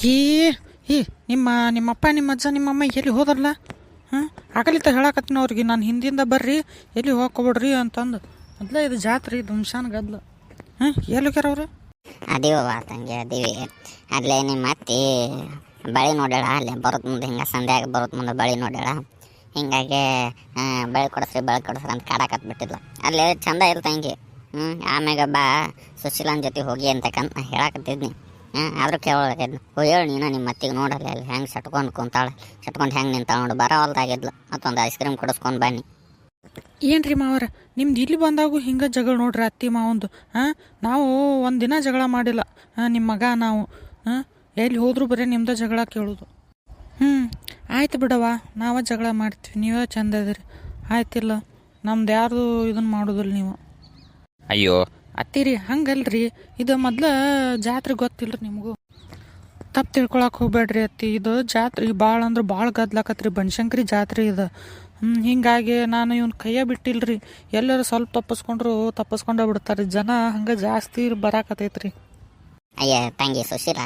ಈ ಈ, ನಿಮ್ಮ ನಿಮ್ಮಪ್ಪ ನಿಮ್ಮ ಅಜ್ಜ ನಿಮ್ಮಮ್ಮ ಎಲ್ಲಿ ಹೋದಲ್ಲ ಹಾಂ? ಆಗಲಿತ್ತ ಹೇಳಕತ್ತೀನಿ ಅವ್ರಿಗೆ, ನಾನು ಹಿಂದಿಂದ ಬರ್ರಿ, ಎಲ್ಲಿ ಹೋಗ್ಕೊಬಿಡ್ರಿ ಅಂತಂದು. ಮೊದಲೇ ಇದು ಜಾತ್ರೆ ದುಮ್ಶಾನ್ ಗದ್ಲ ಹಾಂ ಕೇರ ಅವರು? ಅದೀವವ ತಂಗಿ ಅದೀವಿ. ಅಲ್ಲೇ ನಿಮ್ಮ ಅತ್ತಿ, ಬಳಿ ನೋಡ್ಯಾಳ, ಅಲ್ಲೇ ಬರೋದ್ ಮುಂದೆ, ಹಿಂಗೆ ಸಂಧ್ಯಾಗ ಬರೋದ್ ಮುಂದೆ ಬಳಿ ನೋಡ್ಯಾಳ. ಹಿಂಗಾಗಿ ಬಳಿ ಕೊಡಿಸ್ರಿ ಬಳಿ ಕೊಡಿಸ್ರಿ ಅಂತ ಕಾಡಕತ್ ಬಿಟ್ಟಿದ್ಲು. ಅಲ್ಲೇ ಚಂದ ಇಲ್ಲ ತಂಗಿ. ಹ್ಞೂ ಆಮ್ಯಾಗ ಬಾ, ಸುಶೀಲನ್ ಜೊತೆ ಹೋಗಿ ಅಂತಕ್ಕಂತ ಹೇಳಕತ್ತಿದ್ನಿ. ಹಾಂ ಆದ್ರೂ ಕೇಳೋದಿದ್ನು ಓ ಹೇಳಿ ನೀನು ನಿಮ್ಮ ಮತ್ತಿಗೆ ನೋಡಲ್ಲ ಅಲ್ಲಿ ಹೆಂಗೆ ಸಟ್ಕೊಂಡು ಕುಂತಾಳೆ ಸಟ್ಕೊಂಡು ಹೆಂಗೆ ನಿಂತ ನೋಡು ಬರೋಲ್ದಾಗಿದ್ಲು ಮತ್ತೊಂದು ಐಸ್ ಕ್ರೀಮ್ ಕೊಡಿಸ್ಕೊಂಡು ಬನ್ನಿ. ಏನ್ರಿ ಮಾವರ ನಿಮ್ದು ಇಲ್ಲಿ ಬಂದಾಗೂ ಹಿಂಗೆ ಜಗಳ ನೋಡ್ರಿ ಅತ್ತಿ ಮಾವಂದು ಹಾಂ ನಾವು ಒಂದು ದಿನ ಜಗಳ ಮಾಡಿಲ್ಲ ಹಾಂ ನಿಮ್ಮ ಮಗ ನಾವು ಹಾಂ ಎಲ್ಲಿ ಹೋದ್ರೂ ಬರೀ ನಿಮ್ದು ಜಗಳ ಕೇಳೋದು. ಹ್ಞೂ ಆಯ್ತು ಬಿಡವ ನಾವೇ ಜಗಳ ಮಾಡ್ತೀವಿ ನೀವೇ ಚಂದ ಇದೀರಿ. ಆಯ್ತಿಲ್ಲ ನಮ್ದು ಯಾರ್ದು ಇದನ್ನು ಮಾಡೋದಿಲ್ಲ ನೀವು. ಅಯ್ಯೋ ಅತ್ತಿರಿ ಹಂಗಲ್ರಿ. ಇದು ಮೊದ್ಲ ಜಾತ್ರೆ ಗೊತ್ತಿಲ್ರಿ ನಿಮಗೂ. ತಪ್ಪು ತಿಳ್ಕೊಳಕ್ ಹೋಗ್ಬೇಡ್ರಿ ಅತ್ತಿ. ಇದು ಜಾತ್ರೆ ಭಾಳ ಅಂದ್ರೆ ಭಾಳ ಗದ್ಲಾಕತ್ರಿ ಬನಶಂಕರಿ ಜಾತ್ರೆ ಇದು. ಹಿಂಗಾಗಿ ನಾನು ಇವ್ನ ಕೈಯ ಬಿಟ್ಟಿಲ್ರಿ. ಎಲ್ಲರೂ ಸ್ವಲ್ಪ ತಪ್ಪಿಸ್ಕೊಂಡ್ರು ತಪ್ಪಿಸ್ಕೊಂಡ ಬಿಡ್ತಾರೆ. ಜನ ಹಂಗೆ ಜಾಸ್ತಿ ಬರಾಕತೈತ್ರಿ ಅಯ್ಯ ತಂಗಿ ಸುಶೀಲ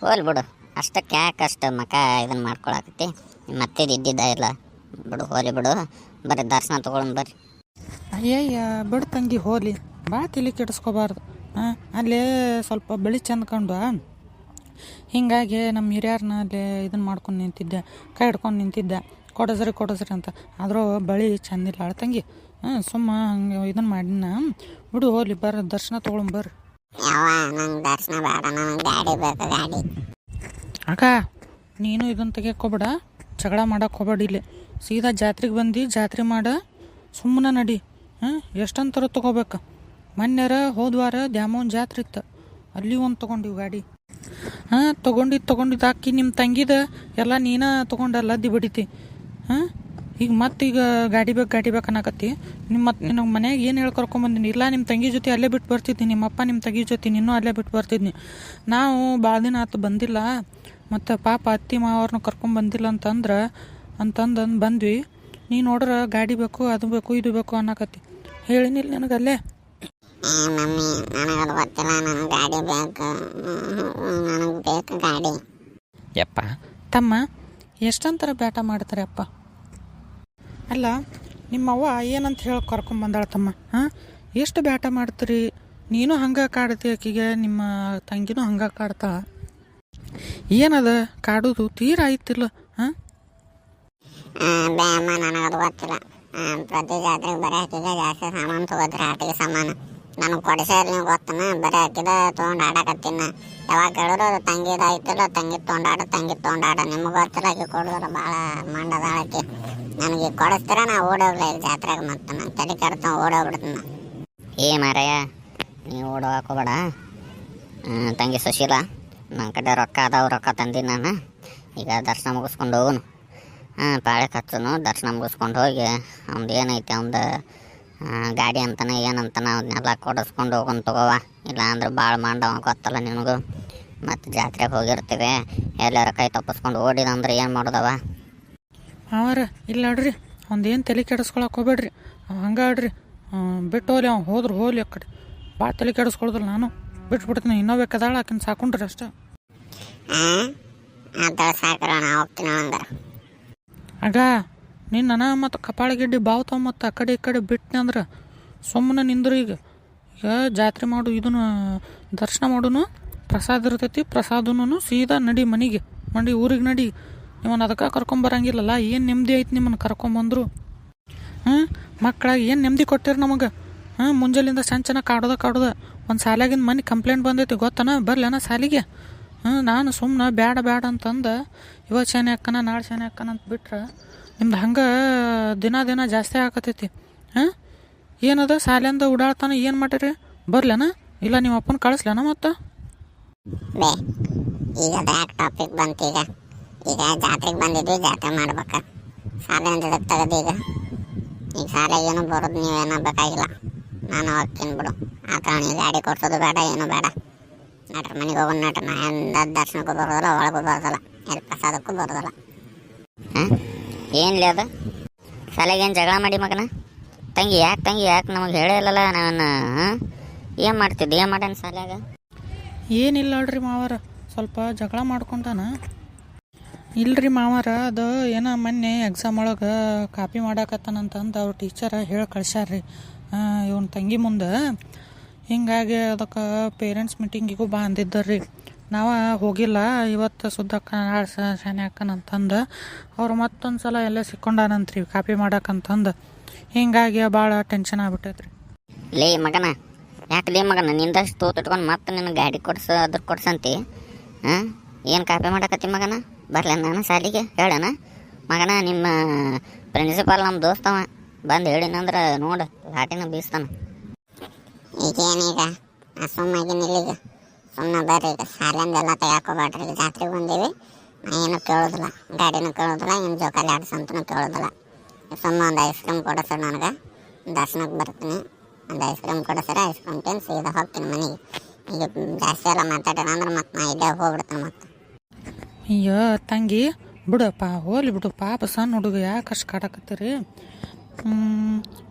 ಹೋಲ್ ಬಿಡು. ಅಷ್ಟಕ್ಕೆ ಯಾಕೆ ಅಷ್ಟು ಮಕ ಇದನ್ನ ಮಾಡ್ಕೊಳಕತ್ತಿ? ಮತ್ತೆ ಇದ್ದಿದ್ದ ಇಲ್ಲ. ಬಿಡು ಹೋಲಿ ಬಿಡು. ಬರೀ ದರ್ಶನ ತೊಗೊಳನ್ ಬರ್ರಿ. ಅಯ್ಯಯ್ಯ ಬಿಡು ತಂಗಿ ಹೋಲಿ. ಭಾಳ ತಲೆ ಕೆಡಿಸ್ಕೋಬಾರ್ದು. ಹಾಂ ಅಲ್ಲೇ ಸ್ವಲ್ಪ ಬೆಳಿ ಚೆಂದ್ಕೊಂಡು ಹೀಗಾಗಿ ನಮ್ಮ ಹಿರಿಯರನ್ನ ಅಲ್ಲೇ ಇದನ್ನು ಮಾಡ್ಕೊಂಡು ನಿಂತಿದ್ದೆ ಕೈ ಹಿಡ್ಕೊಂಡು ನಿಂತಿದ್ದೆ. ಕೊಡಸ್ರಿ ಕೊಡಸ್ರಿ ಅಂತ. ಆದರೂ ಬಳಿ ಚಂದಿಲ್ಲ ಅಳ ತಂಗಿ. ಹಾಂ ಸುಮ್ಮ ಹಂಗೆ ಇದನ್ನು ಮಾಡಿನ ಬಿಡು ಹೋಗ್ಲಿ ಬರ್ರಿ ದರ್ಶನ ತೊಗೊಂಬರ್ರಿ ಅಕ್ಕ ನೀನು ಇದನ್ನು ತೆಗಿಯೋಕೋಬೇಡ. ಜಗಳ ಮಾಡಕ್ಕೆ ಹೋಗ್ಬೇಡ ಇಲ್ಲಿ. ಸೀದಾ ಜಾತ್ರೆಗೆ ಬಂದು ಜಾತ್ರೆ ಮಾಡ. ಸುಮ್ಮನೆ ನಡಿ. ಹಾಂ ಎಷ್ಟಂತರ ತೊಗೋಬೇಕು? ಮೊನ್ನೆರ ಹೋದ್ವಾರ ದ್ಯಾಮೋನ್ ಜಾತ್ರೆ ಇತ್ತು ಅಲ್ಲಿ ಒಂದು ತೊಗೊಂಡಿವಿ ಗಾಡಿ. ಹಾಂ ತೊಗೊಂಡಿದ್ದು ತೊಗೊಂಡಿದ್ದು ಹಾಕಿ ನಿಮ್ಮ ತಂಗಿದ ಎಲ್ಲ ನೀನ ತೊಗೊಂಡಲ್ಲ ಅದ್ದಿ ಬಿಡಿತಿ. ಹಾಂ, ಈಗ ಮತ್ತೀಗ ಗಾಡಿ ಬೇಕು ಗಾಡಿ ಬೇಕು ಅನ್ನಕತ್ತಿ. ನಿಮ್ಮ ಮತ್ತೆ ನಿನ್ನ ಮನ್ಯಾಗ ಏನು ಹೇಳಿ ಕರ್ಕೊಂಬಂದಿನಿ ಇಲ್ಲ ನಿಮ್ಮ ತಂಗಿ ಜೊತೆ ಅಲ್ಲೇ ಬಿಟ್ಟು ಬರ್ತಿದ್ನಿ ನಿಮ್ಮಪ್ಪ ನಿಮ್ಮ ತಂಗಿ ಜೊತೆ ನಿನ್ನೂ ಅಲ್ಲೇ ಬಿಟ್ಟು ಬರ್ತಿದ್ದೀನಿ ನಾವು ಭಾಳ ದಿನ ಆತು ಬಂದಿಲ್ಲ. ಮತ್ತು ಪಾಪ ಅತ್ತಿ ಮಾವ್ರನ್ನ ಕರ್ಕೊಂಡು ಬಂದಿಲ್ಲ ಅಂತಂದ್ರೆ ಅಂತಂದು ಬಂದ್ವಿ. ನೀ ನೋಡ್ರ ಗಾಡಿ ಬೇಕು, ಅದು ಬೇಕು, ಇದು ಬೇಕು ಅನ್ನಕತ್ತಿ. ಹೇಳಿನಿಲ್ಲ ನನಗೆ ಅಲ್ಲೇ ಏ ಮಮ್ಮಿ ನನಗದು ಗೊತ್ತಿಲ್ಲ ನನಗೆ ಗಾಡಿ ಬೇಕು. ನನಗೆ ಬೇಕು ಗಾಡಿ. ಯಪ್ಪ. ತಮ್ಮ ಎಷ್ಟಂತರ ಬೇಟ ಮಾಡ್ತಾರೆ ಅಪ್ಪ? ಅಲ್ಲ ನಿಮ್ಮವ್ವ ಏನಂತ ಹೇಳಿ ಕರ್ಕೊಂಬಂದಾಳ ತಮ್ಮ? ಹಾಂ ಎಷ್ಟು ಬೇಟ ಮಾಡ್ತೀರಿ? ನೀನು ಹಂಗೆ ಕಾಡ್ತಿ ಆಕಿಗೆ ನಿಮ್ಮ ತಂಗಿನೂ ಹಂಗೆ ಕಾಡ್ತಾ? ಏನದ? ಕಾಡೋದು ತೀರ ಆಯ್ತಿಲ್ಲ ಹಾಂ ನನಗದು ಗೊತ್ತಿಲ್ಲ. ಪ್ರತಿ ಜಾತ್ರೆಗೆ ಬರೋ ಜಾಸ್ತಿ ಸಾಮಾನು ತಗೋತಾರೆ ಆಟಿಗೆ ಸಾಮಾನು. ನನಗೆ ಕೊಡಿಸ್ಯಾರ ನೀವು ಗೊತ್ತನ? ಬರೀ ಹಾಕಿದ ತೊಗೊಂಡು ಆಡಕತ್ತೀನಿ. ಯಾವಾಗ ಕೇಳಿದ್ರು ಅದು ತಂಗಿದ ತಂಗಿ ತೊಗೊಂಡು ಆಡ, ತಂಗಿ ತೊಗೊಂಡು ನಿಮಗೆ ಗೊತ್ತಿಲ್ಲ, ಆಕಿ ಕೊಡಿದ್ರೆ ಭಾಳ ಮಂಡದ ನನಗೆ ಕೊಡಿಸ್ತೀರ ನಾ ಓಡೋಗ್ಲಿ ಇಲ್ಲಿ ಜಾತ್ರೆಗೆ ಮತ್ತೆ ನಾನು ತಲೆ ಕೆಡ್ತ ಓಡೋಗ್ಬಿಡ್ತೀನಿ. ಏ ಮಾರಯ್ಯ ನೀವು ಓಡೋ ಹಾಕೋಬೇಡ ತಂಗಿ ಸುಶೀಲ ನನ್ನ ಕಡೆ ರೊಕ್ಕ ಅದಾವ, ರೊಕ್ಕ ತಂದೀನಿ ನಾನು. ಈಗ ದರ್ಶನ ಮುಗಿಸ್ಕೊಂಡು ಹೋಗುನು. ಹಾಂ ಪಾಳೆ ಕಚ್ಚನು, ದರ್ಶನ ಮುಗಿಸ್ಕೊಂಡು ಹೋಗಿ ಅವ್ನದ್ದು ಏನೈತೆ ಅವ್ನ್ದು ಗಾಡಿ ಅಂತಾನೆ ಏನಂತಾನೆ ಅವನ್ನೆಲ್ಲ ಕೊಡಿಸ್ಕೊಂಡು ಹೋಗೋಣ ತಗೋವ ಇಲ್ಲ ಅಂದ್ರೆ ಭಾಳ ಮಾಡವ ಗೊತ್ತಲ್ಲ ನಿನಗೂ. ಮತ್ತು ಜಾತ್ರೆಗೆ ಹೋಗಿರ್ತೀವಿ ಎಲ್ಲಾರ ಕೈ ತಪ್ಪಿಸ್ಕೊಂಡು ಓಡಿದಂದ್ರೆ ಏನು ಮಾಡೋದವ? ರೀ ಇಲ್ಲ ಆಡ್ರಿ ಏನು ತಲೆ ಕೆಡಿಸ್ಕೊಳಕ್ಕೆ ಹೋಗ್ಬೇಡ್ರಿ. ಹಂಗಾಡ್ರಿ ಹಂಗೆ ಆಡ್ರಿ. ಬಿಟ್ಟು ಹೋಗ್ಲಿ ಅವ್ನು ಹೋದ್ರೆ ಹೋಗ್ಲಿ ಆ ಕಡೆ. ಭಾಳ ತಲೆ ಕೆಡಿಸ್ಕೊಳ್ದಿಲ್ಲ ನಾನು. ಬಿಟ್ಬಿಡ್ತೀನಿ ಇನ್ನೂ ಬೇಕಾದಾಳ ಆಕಿನ ಸಾಕೊಂಡ್ರಿ ಅಷ್ಟೇ. ಹಾಂ ಆಗ ನೀನು ನನ ಮತ್ತು ಕಪಾಳ ಗಿಡ್ಡಿ ಬಾವ್ತಾವ ಮತ್ತು ಆ ಕಡೆ ಈ ಕಡೆ ಬಿಟ್ಟನೆ ಅಂದ್ರೆ ಸುಮ್ಮನೆ ನಿಂದ್ರು ಈಗ. ಈಗ ಜಾತ್ರೆ ಮಾಡು, ಇದನ್ನು ದರ್ಶನ ಮಾಡೋನು, ಪ್ರಸಾದ ಇರ್ತೈತಿ ಪ್ರಸಾದನೂ ಸೀದಾ ನಡಿ ಮನೆಗೆ. ಮಂಡಿ ಊರಿಗೆ ನಡಿ. ನಿಮ್ಮನ್ನು ಅದಕ್ಕೆ ಕರ್ಕೊಂಬರಂಗಿಲ್ಲಲ್ಲ ಏನು ನೆಮ್ಮದಿ ಐತಿ ನಿಮ್ಮನ್ನು ಕರ್ಕೊಂಬಂದರು ಹ್ಞೂ ಮಕ್ಕಳಾಗಿ ಏನು ನೆಮ್ಮದಿ ಕೊಟ್ಟಿರಿ ನಮಗೆ? ಹಾಂ? ಮುಂಜಾಲಿಂದ ಸಂಚನ ಕಾಡೋದ ಕಾಡೋದ. ಒಂದು ಸಾಲಾಗಿಂದ ಮನೆ ಕಂಪ್ಲೇಂಟ್ ಬಂದೈತಿ, ಗೊತ್ತನ? ಬರ್ಲೇನ ಸಾಲಿಗೆ. ಹಾಂ? ನಾನು ಸುಮ್ಮನೆ ಬ್ಯಾಡ ಬ್ಯಾಡ ಅಂತಂದು ಇವತ್ತು ಶನಿ ಅಕ್ಕನ, ನಾಳೆ ಶನಿ ಅಕ್ಕನ ಅಂತ ಬಿಟ್ರೆ ನಿಮ್ದು ಹಂಗೆ ದಿನ ದಿನ ಜಾಸ್ತಿ ಆಗತೈತಿ ಹಾಂ? ಏನದ? ಸಾಲಿಂದ ಓಡಾಡ್ತಾನೆ ಏನು ಮಾಡಿರಿ ಬರ್ಲೇನ? ಇಲ್ಲ ನಿಮ್ಮ ಅಪ್ಪನ ಕಳಿಸ್ಲೇನ ಮತ್ತು? ಈಗ ಬ್ಯಾಕ್ ಟಾಪಿಕ್ ಬಂತು ಈಗ? ಈಗ ಜಾತ್ರೆಗೆ ಬಂದಿದ್ವಿ ಜಾತ್ರೆ ಮಾಡ್ಬೇಕು. ಸಾಲಿಂದ ತೆಗೆದು ಈಗ. ಈಗ ಸಾಲ ಏನು ಬರೋದು ನೀವೇನೋ ಬೇಕಾಗಿಲ್ಲ. ನಾನು ಹೋಗ್ತೀನಿ ಬಿಡು ಆ ಕಾರಣ ಈ ಗಾಡಿ ಕೊಡ್ಸೋದು ಬೇಡ ಏನು ಬೇಡ. ನಟ್ರ ಮನೆಗೆ ಹೋಗೋಣ ನಟ್ರ ನಾ ದರ್ಶನಕ್ಕೂ ಬರೋದಲ್ಲ ಒಳಗೂ ಬರೋದಿಲ್ಲ. ಎಲ್ಲಿ ಪ್ರಸಾದಕ್ಕೂ ಬರೋದಲ್ಲ. ಹಾಂ? ಏನ್ಲಿ ಅದು? ಸಾಲಾಗೇನು ಜಗಳ ಮಾಡಿ ಮಗನ? ತಂಗಿ ಯಾಕೆ ತಂಗಿ ಯಾಕೆ ನಮಗೆ ಹೇಳೇ ಇಲ್ಲಲ್ಲ ನಾನು ಏನು ಮಾಡ್ತಿದ್ದೆ? ಏನು ಮಾಡ್ಯಾನ ಸಾಲ್ಯಾಗ? ಏನಿಲ್ಲ ನೋಡ್ರಿ ಮಾವರ, ಸ್ವಲ್ಪ ಜಗಳ ಮಾಡ್ಕೊಂಡಾನ. ಇಲ್ರಿ ಮಾವರ, ಅದು ಏನೋ ಮೊನ್ನೆ ಎಕ್ಸಾಮ್ ಒಳಗೆ ಕಾಪಿ ಮಾಡಾಕತ್ತಾನಂತಂದು ಅವ್ರ ಟೀಚರ್ ಹೇಳಿ ಕಳ್ಸ್ಯಾರ್ರಿ. ಇವನ್ ತಂಗಿ ಮುಂದೆ. ಹಿಂಗಾಗಿ ಅದಕ್ಕೆ ಪೇರೆಂಟ್ಸ್ ಮೀಟಿಂಗಿಗೂ ಬಾ ಅಂದಿದ್ದರ್ರಿ. ನಾವು ಹೋಗಿಲ್ಲ. ಇವತ್ತು ಸುದ್ದಕ್ಕ ನಾಳೆ ಶಾನೆ ಅಕ್ಕನಂತಂದು ಅವ್ರು ಮತ್ತೊಂದು ಸಲ ಎಲ್ಲ ಸಿಕ್ಕೊಂಡಾನಂತ್ರಿ ಕಾಪಿ ಮಾಡಕ್ಕಂತಂದು ಹಿಂಗಾಗಿ ಭಾಳ ಟೆನ್ಷನ್ ಆಗ್ಬಿಟ್ಟೈತ್ರಿ. ಲೇ ಮಗನ ಯಾಕೆ ಲೇ ಮಗನ? ನಿಂದಷ್ಟು ತೋತಿಟ್ಕೊಂಡು ಮತ್ತೆ ನಿನ್ನ ಗಾಡಿ ಕೊಡ್ಸ ಅದ್ರ ಕೊಡ್ಸಂತಿ? ಹಾಂ? ಏನು ಕಾಪಿ ಮಾಡಕತ್ತಿ ಮಗನ? ಬರ್ಲ ನಾನು ಸಾಲಿಗೆ ಹೇಳಣ. ಮಗನ ನಿಮ್ಮ ಪ್ರಿನ್ಸಿಪಾಲ್ ನಮ್ಮ ದೋಸ್ತವ ಬಂದು ಹೇಳಿನಂದ್ರೆ ನೋಡು ಲಾಟಿನ ಬೀಸ್ತಾನ. ಈಗೇನೀಗ ನಾ ನಿಲ್ಲಿಗ. ಇಲ್ಲಿಗ ಸುಮ್ಮನೆ ಬರ್ರಿ, ಈಗ ಸಾಲಿಂದ ಎಲ್ಲ ತೆಗ್ಯಾಕೋಬೇಡ್ರಿ ಈಗ ಜಾತ್ರೆಗೆ ಬಂದೀವಿ. ನಾ ಏನು ಕೇಳೋದಿಲ್ಲ, ಗಾಡಿನೂ ಕೇಳೋದಿಲ್ಲ ಏನು ಜೋಕಾಲಿ ಆಡ್ಸಂತನೂ ಕೇಳೋದಿಲ್ಲ. ಸುಮ್ಮನೆ ಒಂದು ಐಸ್ ಕ್ರೀಮ್ ಕೊಡಿಸ್ರಿ ನನಗೆ ದರ್ಶನಕ್ಕೆ ಬರ್ತೀನಿ. ಒಂದು ಐಸ್ ಕ್ರೀಮ್ ಕೊಡಿಸ್ರಿ ಐಸ್ ಕ್ರೀಮ್ ತಿಂದು ಸೀದಾ ಹೋಗ್ತೀನಿ ಮನೆಗೆ. ಈಗ ಜಾಸ್ತಿ ಎಲ್ಲ ಮಾತಾಡೋಣ ಅಂದ್ರೆ ಮತ್ತೆ ನಾ ಇಲ್ಲೇ ಹೋಗ್ಬಿಡ್ತೀನಿ ಮತ್ತೆ. ಅಯ್ಯೋ, ತಂಗಿ, ಬಿಡಪ್ಪ, ಹೋಲಿ ಬಿಡು, ಪಾಪ ಸಣ್ಣ ಹುಡುಗ ಯಾಕೆ ಕಷ್ಟ ಕಾಡಕತ್ತೀರಿ?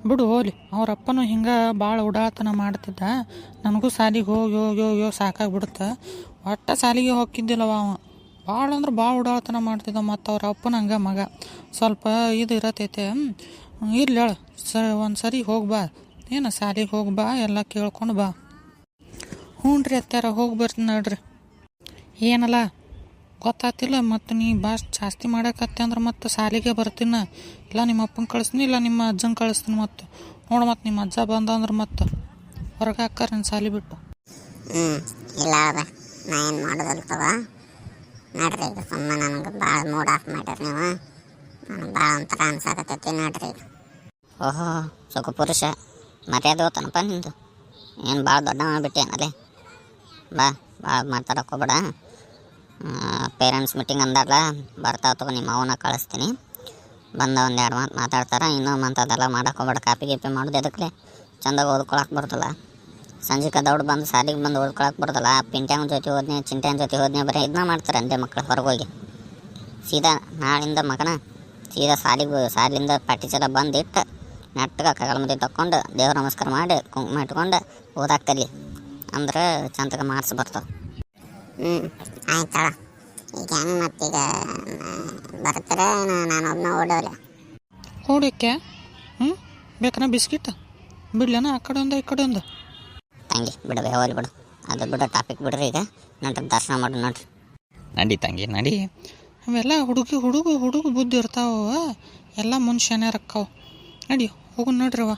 ಬಿಡು ಹೋಲಿ ಅಪ್ಪನೂ ಹಿಂಗೆ ಭಾಳ ಉಡಾತನ ಮಾಡ್ತಿದ್ದ. ನನಗೂ ಸಾಲಿಗೆ ಹೋಗಿ ಹೋಗಿ ಹೋಗಿ ಹೋಗಿ ಸಾಕಾಗ್ಬಿಡುತ್ತೆ. ಒಟ್ಟ ಸಾಲಿಗೆ ಹೋಗಿದ್ದಿಲ್ಲವ ಅವ. ಭಾಳ ಅಂದ್ರೆ ಭಾಳ ಉಡಾತನ ಮಾಡ್ತಿದ್ದ ಮತ್ತು ಅವ್ರ ಅಪ್ಪನ ಹಂಗೆ ಮಗ. ಸ್ವಲ್ಪ ಇದು ಇರತೈತೆ. ಇರ್ಲಿ ಹೇಳು. ಸ, ಒಂದು ಸರಿ ಹೋಗಿ ಬಾ. ಏನು ಸಾಲಿಗೆ ಹೋಗಿ ಬಾ, ಎಲ್ಲ ಕೇಳ್ಕೊಂಡು ಬಾ. ಹ್ಞೂ ರೀ ಅತ್ತಾರ ಹೋಗಿ ಬರ್ತೀನಿ ನೋಡ್ರಿ. ಏನಲ್ಲ? ಗೊತ್ತಾತಿಲ್ಲ ಮತ್ತು ನೀ ಭಾಷ್ ಜಾಸ್ತಿ ಮಾಡಕತ್ತೆ ಅಂದ್ರೆ ಮತ್ತೆ ಸಾಲಿಗೆ ಬರ್ತೀನ. ಇಲ್ಲ ನಿಮ್ಮ ಅಪ್ಪನ ಕಳಿಸ್ತೀನಿ ಇಲ್ಲ ನಿಮ್ಮ ಅಜ್ಜನ ಕಳಿಸ್ತೀನಿ ಮತ್ತು ನೋಡು ಮತ್ತು ನಿಮ್ಮ ಅಜ್ಜ ಬಂದ ಅಂದ್ರೆ ಮತ್ತೆ ಹೊರಗೆ ಹಾಕಾರ ನನ್ನ ಸಾಲಿ ಬಿಟ್ಟು. ಹ್ಞೂ ಇಲ್ಲ ಅದ. ನಾ ಏನು ಮಾಡೋದಿಲ್ಲ ನಡ್ರಿ ಈಗ ಸುಮ್ಮನೆ ನನಗೆ ಭಾಳ ಮೂಡ್ ಆಫ್ ಮಾಡಿರಿ ನೀವು. ನನಗೆ ಭಾಳ ಒಂಥರ ಅನ್ಸಾಕತ್ತೈತಿ ನಡ್ರಿ ಈಗ. ಓಹೋ ಸುಖ ಪುರುಷ. ಮರ್ಯಾದೆ ಹೋತನಪ್ಪ ನಿಂದು. ಏನು ಭಾಳ ದೊಡ್ಡ ಬಿಟ್ಟೇನಲ್ಲೇ ಬಾ ಭಾಳ ಮಾತಾಡಕ್ಕೋಬೇಡ ಪೇರೆಂಟ್ಸ್ ಮೀಟಿಂಗ್ ಅಂದಾರಲ್ಲ ಬರ್ತಾವ ತಗೋ, ನಿಮ್ಮ ಅವನ ಕಳಿಸ್ತೀನಿ. ಬಂದ ಒಂದು ಎರಡು ಮಾತು ಮಾತಾಡ್ತಾರೆ ಇನ್ನೂ ಮಂತದೆಲ್ಲ ಮಾಡಕ್ಕೆ ಹೋಗ್ಬೇಡ, ಕಾಪಿ ಗೀಪಿ ಮಾಡೋದು ಎದಕ್ಕೆ ಚಂದಾಗ ಓದ್ಕೊಳಕ್ಕೆ ಬರ್ತಲ್ಲ ಸಂಜೆಗೆ ದೌಡ್ ಬಂದು ಸಾಲಿಗೆ ಬಂದು ಓದ್ಕೊಳಕ್ಕೆ ಬರ್ತಲ್ಲ ಪಿಂಟ್ಯಾನ ಜೊತೆ ಹೋದ್ನೆ ಚಿಂಟ್ಯಾನ ಜೊತೆ ಹೋದ್ನೆ ಬರೀ ಇದನ್ನ ಮಾಡ್ತಾರೆ ಅಂದೆ ಮಕ್ಳು ಹೊರಗೋಗಿ. ಸೀದಾ ನಾಳಿಂದ ಮಗನ ಸೀದಾ ಸಾಲಿಗೆ, ಸಾಲಿಂದ ಪಾಟಿ ಬಂದು ಬಂದಿಟ್ಟು ನೆಟ್ಟಗ ಕಗಲ ಮುದ್ದೆ ತಕ್ಕೊಂಡು ದೇವ್ರ ನಮಸ್ಕಾರ ಮಾಡಿ, ಕುಂಕುಮ ಇಟ್ಕೊಂಡು ಓದಾಕ್ತಲ್ಲಿ ಅಂದ್ರೆ ಚಂದಗ ಮಾರ್ಕ್ಸ್ ಬರ್ತಾವೆ. ಹ್ಞೂ ಆಯ್ತಳ ಈಗ ಹೆಂಗೆ ಮತ್ತೀಗ ಬರ್ತಾರೆ ನಾನು ಒಬ್ಬನ ಓಡೋಲೆ ಹೋಡಕ್ಕೆ ಹ್ಞೂ ಬೇಕನ ಬಿಸ್ಕಿಟ್? ಬಿಡ್ಲೇನ ಆ ಕಡೆ ಒಂದು ಈ ಕಡೆ ಒಂದು ತಂಗಿ ಬಿಡವೆ ಹೋಗ್ಲಿ ಬಿಡು. ಅದು ಬಿಡ ಟಾಪಿಕ್ ಬಿಡ್ರಿ ಈಗ. ನಂತರ ದರ್ಶನ ಮಾಡಿ ನೋಡ್ರಿ. ನಡಿ ತಂಗಿ ನಡಿ. ಅವೆಲ್ಲ ಹುಡುಗಿ ಹುಡುಗ ಹುಡುಗ ಬುದ್ಧಿ ಇರ್ತಾವ ಎಲ್ಲ ಮನುಷ್ಯನೇ ರಕ್ಕಾವ. ನಡಿ ಹೋಗು ನೋಡ್ರಿ ಅವ